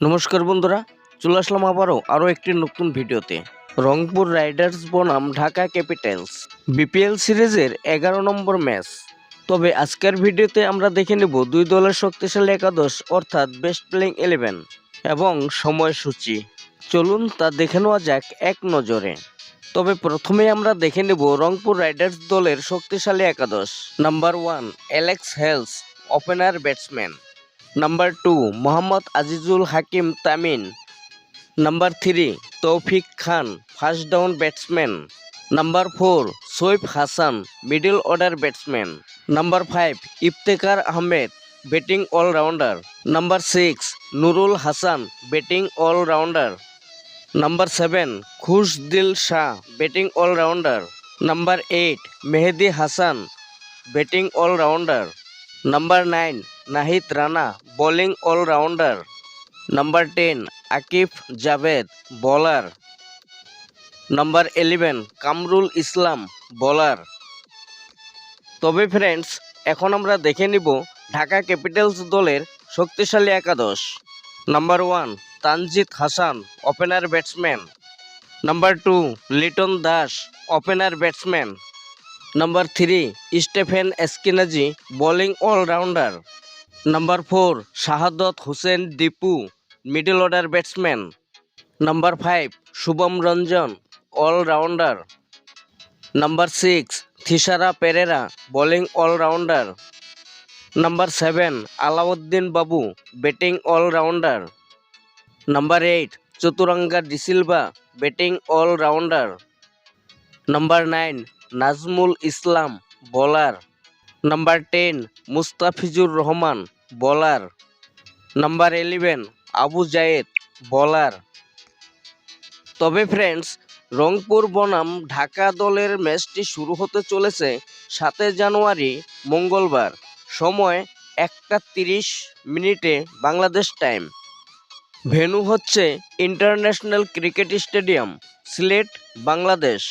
নমস্কার বন্ধুরা, চলে আসলাম আবারও আরও একটি নতুন ভিডিওতে। রংপুর রাইডার্স বনাম ঢাকা ক্যাপিটালস। বিপিএল সিরিজের এগারো নম্বর ম্যাচ। তবে আজকের ভিডিওতে আমরা দেখে নেব দুই দলের শক্তিশালী একাদশ, অর্থাৎ বেস্ট প্লেইং ইলেভেন, এবং সময়সূচি। চলুন তা দেখে নেওয়া যাক এক নজরে। তবে প্রথমে আমরা দেখে নেব রংপুর রাইডার্স দলের শক্তিশালী একাদশ, number one, Alex Hales, opener batsman. Number two Mohammad Azizul Hakim Tamim number three Taufiq Khan first down batsman number four Saif Hasan middle order batsman number five Iftikhar Ahmed batting allrounder number six Nurul Hasan batting allrounder number seven Khushdil Shah batting allrounder number eight Mehedi Hasan batting allrounder number nine Nahid Rana bowling allrounder number ten Akif Javed bowler number eleven Kamrul Islam bowler তবে friends এখন আমরা দেখে নিব Dhaka Capitals দলের শক্তিশালী একাদশ। Number one Tanzid Hasan opener batsman number two Liton Das opener batsman number three Stephen Eskinazi bowling allrounder number four Shahadat Hossain Dipu middle order batsman number five Shuvam Ranjan allrounder number six Thisara Perera bowling allrounder number seven Alauddin Babu batting allrounder number eight Chaturanga de Silva batting allrounder number nine Nazmul Islam bowler number ten Mustafizur Rahman bowler number eleven Abu Zayed bowler তবে friends Rangpur বনাম ঢাকা দলের ম্যাচটি শুরু হতে চলেছে সাতই জানুয়ারি, মঙ্গলবার। সময় একটা তিরিশ মিনিটে বাংলাদেশ টাইম ভেন্যু হচ্ছে international cricket stadium Sylhet, Bangladesh.